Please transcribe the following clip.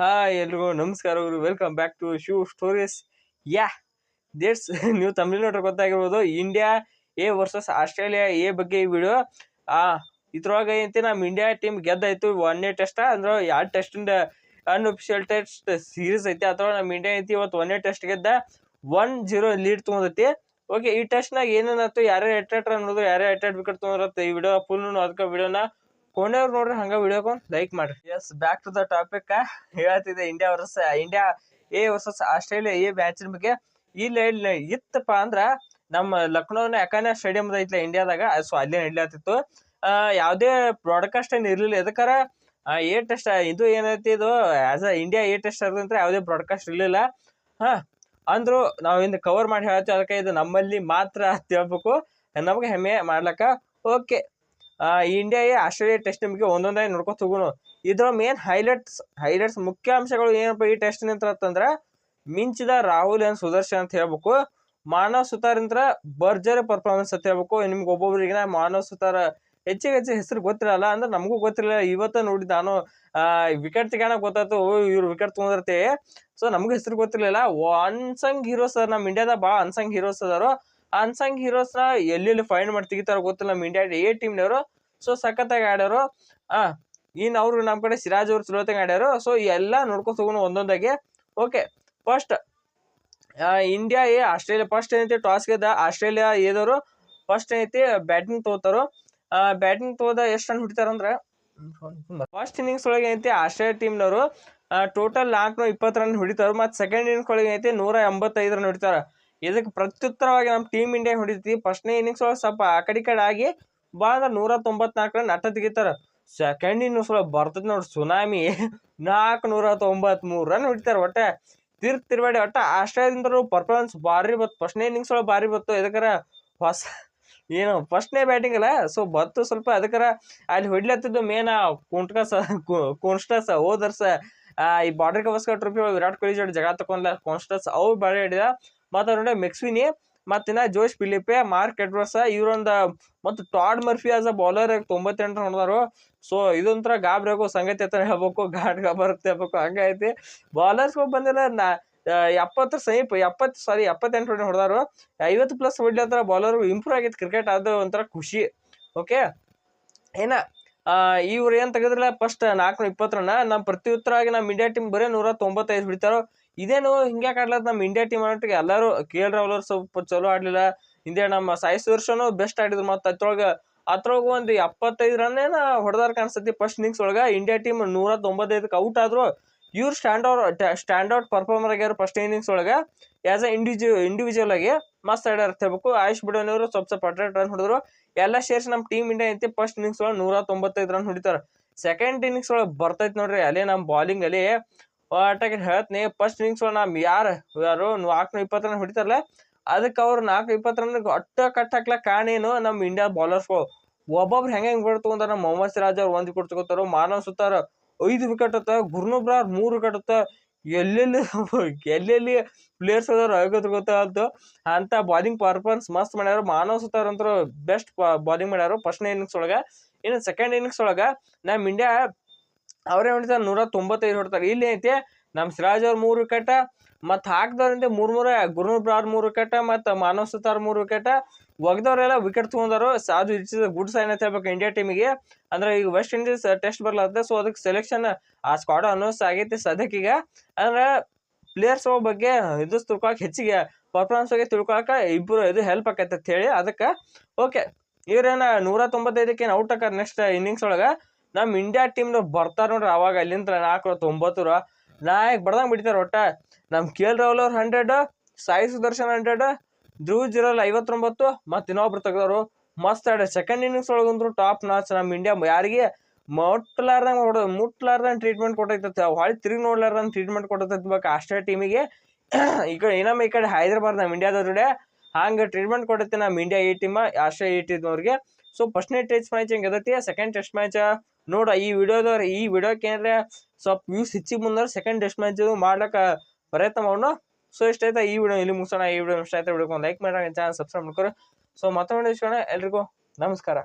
Hi ಎಲ್ರಿಗೂ ಅವರು welcome back to shoe stories yeah that's ನೀವು ತಮಿಳು ನೋಡ್ರೆ ಗೊತ್ತಾಗಿರ್ಬೋದು. India A versus Australia A ಬಗ್ಗೆ ಈ ವಿಡಿಯೋ ಆ, ಇದ್ರೊಳಗೆ ಏನಂತೆ ನಮ್ಮ ಇಂಡಿಯಾ ಟೀಮ್ ಗೆದ್ದಾಯ್ತು. ಒಂದನೇ ಟೆಸ್ಟ್ ಅಂದ್ರೆ ಎರಡು ಟೆಸ್ಟಿಂದ ಅನ್ಅಫಿಷಿಯಲ್ ಟೆಸ್ಟ್ ಸೀರೀಸ್ ಐತಿ. ಅಥವಾ ನಮ್ಮ ಇಂಡಿಯಾ ಐತಿ. ಇವತ್ತು ಒಂದನೇ ಟೆಸ್ಟ್ ಗೆದ್ದ. ಒನ್ ಜೀರೋ ಲೀಡ್ ತೊಗೊಂಡೈತಿ. ಓಕೆ ಈ ಟೆಸ್ಟ್ನಾಗ ಏನೇನಾಯ್ತು ಯಾರ್ಯಾರು ಎಟ್ ಅನ್ನೋದು, ಯಾರ್ಯಾರು ಎಟ್ ವಿಕೆಟ್ ತೊಗೊಂಡ್ರತ್ತ? ಈ ವಿಡಿಯೋ ಫುಲ್ ಅದಕ್ಕೆ ವಿಡಿಯೋನ ಕೊನೆಯವ್ರು ನೋಡ್ರಿ ಹಂಗ ವಿಡಿಯೋಕೊಂಡ್ ಲೈಕ್ ಮಾಡ್ರಿ. Yes back to the topic ಹೇಳತ್ತಿದೆ India versus India A versus Australia A ಮ್ಯಾಚಿನ ಬಗ್ಗೆ. ಇಲ್ಲಿ ಇತ್ತಪ್ಪ ಅಂದ್ರ ನಮ್ಮ ಲಕ್ನೋನ ಯಾಕಂದ್ರೆ ಸ್ಟೇಡಿಯಂ ಐತ್ಲ ಇಂಡಿಯಾದಾಗ ಸೊ ಅಲ್ಲೇ ನಡ್ಲಾತಿತ್ತು. ಯಾವುದೇ ಬ್ರಾಡ್ಕಾಸ್ಟ್ ಏನು ಇರಲಿಲ್ಲ. ಎದಕ್ಕಾರ ಏ ಟೆಸ್ಟ್ ಇದು ಏನೈತಿ ಇದು as uh India A test ಅಂದ್ರೆ ಯಾವುದೇ ಬ್ರಾಡ್ಕಾಸ್ಟ್ ಇರಲಿಲ್ಲ. ಹಾ, ಅಂದ್ರು ನಾವು ಇಂದು ಕವರ್ ಮಾಡಿ ಹೇಳ್ತೀವಿ ಅದಕ್ಕೆ ಇದು ನಮ್ಮಲ್ಲಿ ಮಾತ್ರ ಅಂತ ಹೇಳ್ಬೇಕು. ನಮಗೆ ಹೆಮ್ಮೆ ಮಾಡ್ಲಕ್ಕ. Okay India A Australia test ನಿಮಗೆ ಒಂದೊಂದಾಗಿ ನೋಡ್ಕೊತ ಹೋಗೋಣ. ಇದರ ಮೇನ್ ಹೈಲೈಟ್ಸ್ ಹೈಲೈಟ್ಸ್ ಮುಖ್ಯ ಅಂಶಗಳು ಏನಪ್ಪ ಈ ಟೆಸ್ಟ್ ಅಂತಂದ್ರೆ, ಮಿಂಚಿದ ರಾಹುಲ್ ಏನು ಸುದರ್ಶನ್ ಅಂತ ಹೇಳ್ಬೇಕು. ಮಾನವ್ ಸುತಾರಿಂದ್ರ ಭರ್ಜರಿ ಪರ್ಫಾರ್ಮೆನ್ಸ್ ಅಂತ ಹೇಳ್ಬೇಕು. ನಿಮ್ಗೆ ಒಬ್ಬೊಬ್ರಿಗೆ ಮಾನವ್ ಸುತಾರ ಹೆಚ್ಚಿಗೆ ಹೆಚ್ಚು ಹೆಸರು ಗೊತ್ತಿರಲ್ಲ, ಅಂದ್ರೆ ನಮಗೂ ಗೊತ್ತಿರಲಿಲ್ಲ. ಇವತ್ತ ನೋಡಿ ನಾನು ವಿಕೆಟ್ ತಗೋಣ ಗೊತ್ತಾಯ್ತು. ಇವ್ರು ವಿಕೆಟ್ ತೊಗೊಂಡಿರ್ತೆ. ಸೊ ನಮಗೂ ಹೆಸರು ಗೊತ್ತಿರಲಿಲ್ಲ. ಅನ್ಸಂಗ್ ಹೀರೋಸ್ ನಮ್ಮ ಇಂಡಿಯಾದ ಭಾಳ ಅನ್ಸಂಗ್ ಹೀರೋಸ್ ಅದಾರು ಅನ್ಸಂಗ್ ಹೀರೋಸ್ನ ಎಲ್ಲೆಲ್ಲಿ ಫೈಂಡ್ ಮಾಡಿ ತೆಗಿತಾರ ಗೊತ್ತಿಲ್ಲ, ನಮ್ಮ ಇಂಡಿಯಾ ಎ ಟೀಮ್ನವರು ಸೊ ಸಖತ್ತಾಗಿ ಆಡ್ಯಾರು. ಆ ಇನ್ ಅವರು ನಮ್ಮ ಕಡೆ ಸಿರಾಜ್ ಅವರು ಚಲೋತ್ತಾಗ ಆಡ್ಯಾರು. ಸೊ ಎಲ್ಲ ನೋಡ್ಕೊತ ಹೋಗೋಣ ಒಂದೊಂದಾಗೆ. Okay first India A Australia first ಏನೈತಿ ಟಾಸ್ ಗೆದ್ದ ಆಸ್ಟ್ರೇಲಿಯಾ ಏದವರು ಫಸ್ಟ್ ಏನೈತಿ ಬ್ಯಾಟಿಂಗ್ ತಗೋತಾರೋ ಬ್ಯಾಟಿಂಗ್ ತಗೋದ ಎಷ್ಟು ರನ್ ಹೊಡಿತಾರಂದ್ರೆ ಫಸ್ಟ್ ಇನ್ನಿಂಗ್ಸ್ ಒಳಗೆ ಏನೈತಿ ಆಸ್ಟ್ರೇಲಿಯಾ ಟೀಮ್ನವರು ಟೋಟಲ್ ನಾಲ್ಕುನೂರ ಇಪ್ಪತ್ತು ರನ್ ಹೊಡಿತಾರ. ಮತ್ತು ಸೆಕೆಂಡ್ ಇನ್ನಿಂಗ್ಸ್ ಒಳಗೆ ಏನೈತಿ, ನೂರ ಎಂಬತ್ತೈದು ರನ್ ಹೊಡಿತಾರ. ಇದಕ್ಕೆ ಪ್ರತ್ಯುತ್ತರವಾಗಿ ನಮ್ಮ ಟೀಮ್ ಇಂಡಿಯಾ ಹೊಡಿತೀವಿ ಫಸ್ಟ್ನೇ ಇನ್ನಿಂಗ್ಸ್ ಒಳಗೆ ಸ್ವಲ್ಪ ಆ ಕಡೆ ಕಡೆ ಆಗಿ ಬಾ ಅಂದ್ರೆ ನೂರ ತೊಂಬತ್ನಾಲ್ಕು ರನ್ ಅಟ್ಟ ತೆಗಿತಾರೆ ಸೆಕೆಂಡ್ ಇನ್ನಿಂಗ್ಸ್ ಒಳಗೆ ಬರ್ತದೆ ನೋಡಿ ಸುನಾಮಿ. ನಾಲ್ಕು ನೂರ ತೊಂಬತ್ಮೂರು ರನ್ ಹೊಡಿತಾರೆ ಒಟ್ಟೆ. ತಿರ್ ತಿರ್ಬೇಡಿ ಒಟ್ಟು ಆಸ್ಟ್ರೇಲಿಯಾದಿಂದರು ಪರ್ಫಾರ್ಮೆನ್ಸ್ ಭಾರಿ ಬತ್ತು ಫಸ್ಟ್ನೇ ಇನ್ನಿಂಗ್ಸ್ ಒಳಗೆ ಭಾರಿ ಬತ್ತು. ಎದಕ್ಕಾರ ಹೊಸ ಏನು ಫಸ್ಟ್ನೇ ಬ್ಯಾಟಿಂಗ್ ಅಲ್ಲ. ಸೊ ಬತ್ತು ಸ್ವಲ್ಪ ಅದಕ್ಕಾರ ಅಲ್ಲಿ ಹೊಡ್ಲತ್ತಿದ್ದು ಮೇನ್ ಕುಂಟ್ಕಸ ಕುನ್ಸ್ಟಸ್ ಹೋದರ್ಸ ಈ ಬಾರ್ಡರ್ ಗವಸ್ಕರ್ ಟ್ರೋಫಿ ವಿರಾಟ್ ಕೊಹ್ಲಿ ಜೋಡಿ ಜಗ ತಕೊಂಡ್ಲ. ಕಾನ್ಸ್ಟಸ್ ಅವು ಭಾರಿ ಹಿಡಿದ ನೋಡಿ ಮೆಕ್ಸ್ವಿನಿ ಮತ್ತಿನ್ನ ಜೋಶ್ ಫಿಲಿಪೆ ಮಾರ್ಕ್ ಎಡ್ವರ್ಸ ಇವರೊಂದು ಮತ್ತು Todd Murphy as a bowler ತೊಂಬತ್ತೆಂಟು ಹೊಡೆದಾರು ಸೊ ಇದೊಂಥರ ಗಾಬ್ರಿ ಆಗೋ ಸಂಗತಿ ಅಂತ ಹೇಳ್ಬೇಕು ಘಾಟ್ ಗಾಬರುತ್ತೆ ಹೇಳ್ಬೇಕು, ಹಂಗೈತಿ. ಬೌಲರ್ಸ್ಗಳು ಬಂದಿಲ್ಲ, ನಾ ಎಪ್ಪತ್ತು ಸಮೀಪ, ಎಪ್ಪತ್ತು ಸಾರಿ ಎಪ್ಪತ್ತೆಂಟು ರನ್ ಹೊಡೆದಾರು. ಐವತ್ತು ಪ್ಲಸ್ ಹೊಡ್ಲತ್ತಾರ ಬೌಲರ್ ಇಂಪ್ರೂವ್ ಆಗಿತ್ತು ಕ್ರಿಕೆಟ್ ಅದು ಒಂಥರ ಖುಷಿ. ಓಕೆ ಏನ ಇವ್ರು ಏನು ತೆಗೆದ್ರಲ್ಲ ಫಸ್ಟ್ ನಾಲ್ಕುನೂರ ಇಪ್ಪತ್ತರನ್ನ ನಮ್ಮ ನಮ್ಮ ಪ್ರತ್ಯುತ್ತರವಾಗಿ ನಮ್ಮ ಇಂಡಿಯಾ ಟೀಮ್ ಬರೀ ನೂರ ತೊಂಬತ್ತೈದು ಬಿಡ್ತಾರೋ? ಇದೇನು ಹಿಂಗೆ ಆಡ್ಲತ್ತ ನಮ್ಮ ಇಂಡಿಯಾ ಟೀಮ್ ಅನ್ನೋಟ್ಟಿಗೆ ಎಲ್ಲರೂ ಕೆ ಎಲ್ ಸ್ವಲ್ಪ ಚಲೋ ಆಡ್ಲಿಲ್ಲ. ಇಂಡಿಯಾ ನಮ್ಮ ಸಾಯಿ ಸುದರ್ಶನು ಬೆಸ್ಟ್ ಆಡಿದ್ರು ಮತ್ತು ಅದ್ರೊಳಗೆ ಅದ್ರೊಳಗೆ ಒಂದು ಎಪ್ಪತ್ತೈದು ರನ್ನೇನ ಹೊಡೆದಾರ ಕಾಣಿಸ್ತೈತಿ ಫಸ್ಟ್ ಇನ್ನಿಂಗ್ಸ್ ಒಳಗೆ ಇಂಡಿಯಾ ಟೀಮ್ ನೂರ ತೊಂಬತ್ತೈದಕ್ಕೆ ಔಟ್ ಆದ್ರು. ಇವ್ರು ಸ್ಟ್ಯಾಂಡರ್ಡ್ ಸ್ಟ್ಯಾಂಡೌಟ್ ಪರ್ಫಾರ್ಮರ್ ಆಗ್ಯಾರ ಫಸ್ಟ್ ಇನ್ನಿಂಗ್ಸ್ ಒಳಗೆ. ಆಸ್ ಅ ಇಂಡಿವಿಜು ಇಂಡಿವಿಜುವಲ್ ಆಗಿ ಮಸ್ತ್ ಆಡ್ಯಾರ ಹೇಳ್ಬೇಕು ಆಯುಷ್ ಬಿಡೋನವರು ಸ್ವಲ್ಪ ಸ್ವಲ್ಪ ಅಟ್ರಾಕ್ಟ್ ರನ್ ಹೊಡೆದ್ರು. ಎಲ್ಲ ಶೇರ್ಸ್ ನಮ್ಮ ಟೀಮ್ ಇಂಡಿಯಾ ಐತಿ. ಫಸ್ಟ್ ಇನ್ನಿಂಗ್ಸ್ ಒಳಗೆ ನೂರ ತೊಂಬತ್ತೈದು ರನ್ ಹೊಡಿತಾರೆ. ಸೆಕೆಂಡ್ ಇನ್ನಿಂಗ್ಸ್ ಒಳಗೆ ಬರ್ತೈತಿ ನೋಡ್ರಿ. ಅಲ್ಲೇ ನಮ್ಮ ಬಾಲಿಂಗ್ ಅಲ್ಲಿ ಆಟಕ್ಕೆ ಹೇಳ್ತೀನಿ ಫಸ್ಟ್ ಇನ್ನಿಂಗ್ಸ್ ಒಳಗೆ ನಮ್ಮ ಯಾರು ಯಾರು ನಾಲ್ಕುನೂರ ಇಪ್ಪತ್ತು ರನ್ ಹೊಡಿತಾರಲ್ಲ ಅದಕ್ಕೆ ಅವ್ರು ನಾಲ್ಕು ಇಪ್ಪತ್ತು ರನ್ ಅಟ್ಟ ಕಟ್ ಹಾಕ್ಲಕ್ಕ ಕಾರಣ ಏನು? ನಮ್ಮ ಇಂಡಿಯಾ ಬಾಲರ್ಸ್ಗಳು ಒಬ್ಬೊಬ್ರು ಹೆಂಗೆ ಹೆಂಗೆ ಬಿಡ್ತು ಅಂದ್ರೆ ನಮ್ಮ ಮೊಹಮ್ಮದ್ ಸಿರಾಜ್ ಅವ್ರು ಒಂದು ವಿಕೆಟ್ ತಗೋತಾರ ಮಾನವ್ ಸುತ್ತಾರ. ಐದು ವಿಕೆಟ್ ಹತ್ತ ಗುರ್ನುಬ್ರಾರ್ ಮೂರು ವಿಕೆಟ್ ಹತ್ತ ಎಲ್ಲೆಲ್ಲಿ ಎಲ್ಲೆಲ್ಲಿ ಪ್ಲೇಯರ್ಸ್ ಅದಾರ ಆಗೋದು ಗೊತ್ತಾಗ್ತು ಅಂತ. ಬಾಲಿಂಗ್ ಪರ್ಫಾರ್ಮೆನ್ಸ್ ಮಸ್ತ್ ಮಾಡ್ಯಾರ. ಮಾನವ್ ಸುತ್ತಾರ ಅಂತ ಬೆಸ್ಟ್ ಬಾಲಿಂಗ್ ಮಾಡ್ಯಾರ ಫಸ್ಟ್ನೇ ಇನ್ನಿಂಗ್ಸ್ ಒಳಗೆ. ಇನ್ನು ಸೆಕೆಂಡ್ ಇನ್ನಿಂಗ್ಸ್ ಒಳಗೆ ನಮ್ಮ ಇಂಡಿಯಾ ಅವರೇ ಹೊಡಿತಾರೆ ನೂರ ತೊಂಬತ್ತೈದು ಹೊಡ್ತಾರೆ. ಇಲ್ಲಿ ಐತೆ ನಮ್ಮ ಸಿರಾಜ್ ಅವ್ರ ಮೂರು ವಿಕೆಟ ಮತ್ತು ಹಾಕ್ದವ್ರಿಂದ ಮೂರು ಮೂರ ಗುರುಬ್ರಾರ್ ಮೂರು ವಿಕೆಟ್, ಮತ್ತು ಮಾನವ್ ಸುತಾರ್ ಮೂರು ವಿಕೆಟ್. ಒಗ್ದವ್ರೆಲ್ಲ ವಿಕೆಟ್ ತೊಗೊಂಡರು ಅದು ಇಟ್ಸ್ ಗುಡ್ ಸೈನ್ ಅಂತ ಹೇಳ್ಬೇಕು ಇಂಡಿಯಾ ಟೀಮಿಗೆ ಅಂದ್ರೆ ಈಗ ವೆಸ್ಟ್ ಇಂಡೀಸ್ ಟೆಸ್ಟ್ ಬರ್ಲಾತ್ತೆ ಸೊ ಅದಕ್ಕೆ ಸೆಲೆಕ್ಷನ್ ಆ ಸ್ಕ್ವಾಡ್ ಅನೌನ್ಸ್ ಆಗೈತಿ ಸದ್ಯಕ್ಕೀಗ. ಅಂದ್ರೆ ಪ್ಲೇಯರ್ಸ್ ಬಗ್ಗೆ ಇದು ತಿಳ್ಕೊಳಕ್ಕೆ ಹೆಚ್ಚಿಗೆ ಪರ್ಫಾರ್ಮೆನ್ಸ್ ಬಗ್ಗೆ ತಿಳ್ಕೊಳಕ ಇಬ್ಬರು ಇದು ಹೆಲ್ಪ್ ಆಕೈತೆ ಅಂತ ಹೇಳಿ ಅದಕ್ಕೆ. ಓಕೆ ಇವ್ರೇನ ನೂರ ತೊಂಬತ್ತೈದಕ್ಕೆ ಏನು ಔಟ್ ಹಾಕಾರ ನೆಕ್ಸ್ಟ್ ಇನ್ನಿಂಗ್ಸ್ ಒಳಗೆ? ನಮ್ಮ ಇಂಡಿಯಾ ಟೀಮ್ನ ಬರ್ತಾರೆ ನೋಡ್ರಿ ಅವಾಗ ಅಲ್ಲಿಂದ ನಾಲ್ಕು ತೊಂಬತ್ತು ನಾಯಕ್ ಬಡ್ದಂಗೆ ಬಿಡ್ತಾರೆ ಒಟ್ಟ ನಮ್ಮ ಕೆ ಎಲ್ ರಾಹುಲ್ ಅವ್ರು ಹಂಡ್ರೆಡ್ ಸಾಯಿ ಸುದರ್ಶನ್ ಹಂಡ್ರೆಡ್ ಧ್ರುವ್ ಜಿರಲ್ ಐವತ್ತೊಂಬತ್ತು ಮತ್ತು ಇನ್ನೊಬ್ರು ತೆಗ್ದವರು. ಮಸ್ತ್ ಆಡ ಸೆಕೆಂಡ್ ಇನ್ನಿಂಗ್ಸ್ ಒಳಗಂದ್ರು ಟಾಪ್ ನಾಚ್ ನಮ್ಮ ಇಂಡಿಯಾ ಯಾರಿಗೆ? ಮುಟ್ಲಾರ್ದಂಗೆ ಹೊಡ ಮುಟ್ಲಾರ್ದಂಗೆ ಟ್ರೀಟ್ಮೆಂಟ್ ಕೊಟ್ಟೈತೆ ಹೊಳಿ ತಿರುಗಿ ನೋಡ್ಲಾರ್ದಂಗೆ ಟ್ರೀಟ್ಮೆಂಟ್ ಕೊಟ್ಟೈತೆ ಬೇಕು ಆಸ್ಟ್ರೇಲಿಯಾ ಟೀಮಿಗೆ ಈ ಕಡೆ ಇನ್ನೊಮ್ಮೆ ಈ ಕಡೆ ಹೈದರಾಬಾದ್ ನಮ್ಮ ಇಂಡಿಯಾದ ಜೊಡೆ? ಹಂಗೆ ಟ್ರೀಟ್ಮೆಂಟ್ ಕೊಡತ್ತೆ ನಮ್ಮ India A team Australia team ಅವ್ರಿಗೆ ಸೊ ಫಸ್ಟ್ನೇ ಟೆಸ್ಟ್ ಮ್ಯಾಚ್ ಹೆಂಗೆ ಗೆದತಿ ಸೆಕೆಂಡ್ ಟೆಸ್ಟ್ ಮ್ಯಾಚ್ ನೋಡ, ಈ ವಿಡಿಯೋದವ್ರು, ಈ ವಿಡಿಯೋಕ್ಕೆ ಏನಾರ ಸ್ವಲ್ಪ ವ್ಯೂಸ್ ಹೆಚ್ಚಿಗೆ ಮುಂದೆ ಸೆಕೆಂಡ್ ಟೆಸ್ಟ್ ಮ್ಯಾಚ್ ಮಾಡ್ಲಿಕ್ಕೆ ಪ್ರಯತ್ನ ಮಾಡೋಣ. ಸೊ ಇಷ್ಟ ಆಯ್ತಾ ಈ ವಿಡಿಯೋ ಇಲ್ಲಿ ಮುಗಿಸೋಣ, ಈ ವಿಡಿಯೋ ಇಷ್ಟ ಆಯ್ತಾ ಒಂದು ಲೈಕ್ ಮಾಡೋಣ ಚಾನಲ್ ಸಬ್ಸ್ಕ್ರೈಬ್ ಮಾಡ್ಕೊರಿ. ಸೊ ಮತ್ತೊಮ್ಮೆ ಎಲ್ರಿಗೂ ನಮಸ್ಕಾರ.